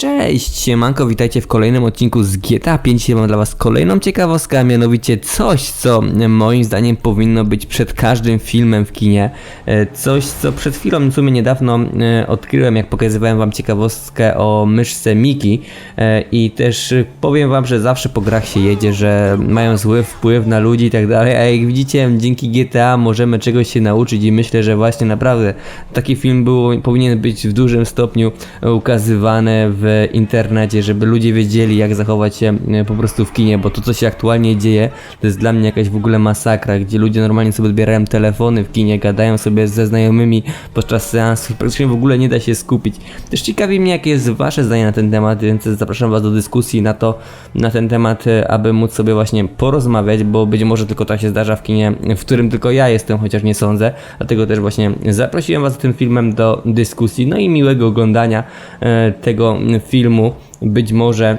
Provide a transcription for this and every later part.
Cześć, siemanko, witajcie w kolejnym odcinku z GTA 5. Dzisiaj mam dla was kolejną ciekawostkę, a mianowicie coś, co moim zdaniem powinno być przed każdym filmem w kinie. E, Coś, co przed chwilą, w sumie niedawno e, odkryłem, jak pokazywałem wam ciekawostkę o myszce Miki E, i też e, powiem wam, że zawsze po grach się jedzie, że mają zły wpływ na ludzi i tak dalej, a jak widzicie, dzięki GTA możemy czegoś się nauczyć i myślę, że właśnie naprawdę taki film był, powinien być w dużym stopniu ukazywany w internecie, żeby ludzie wiedzieli jak zachować się e, po prostu w kinie, bo to co się aktualnie dzieje, to jest dla mnie jakaś w ogóle masakra, gdzie ludzie normalnie sobie odbierają telefony w kinie, gadają sobie ze znajomymi podczas seansów, praktycznie w ogóle nie da się skupić. Też ciekawi mnie jakie jest wasze zdanie na ten temat, więc zapraszam was do dyskusji na to, na ten temat, e, aby móc sobie właśnie porozmawiać, bo być może tylko tak się zdarza w kinie, w którym tylko ja jestem, chociaż nie sądzę, dlatego też właśnie zaprosiłem was tym filmem do dyskusji, no i miłego oglądania e, tego filmu. Być może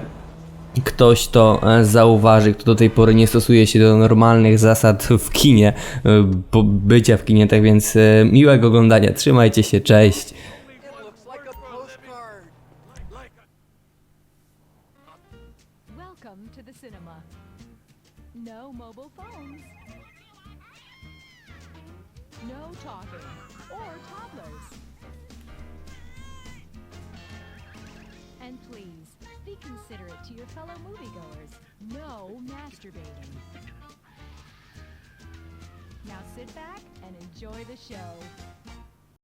ktoś to e, zauważy, kto do tej pory nie stosuje się do normalnych zasad w kinie, e, bycia w kinie, tak więc e, miłego oglądania, trzymajcie się, cześć. Cinema. No mobile phones. No talking or And please, be considerate to your fellow moviegoers. No masturbating. Now sit back and enjoy the show.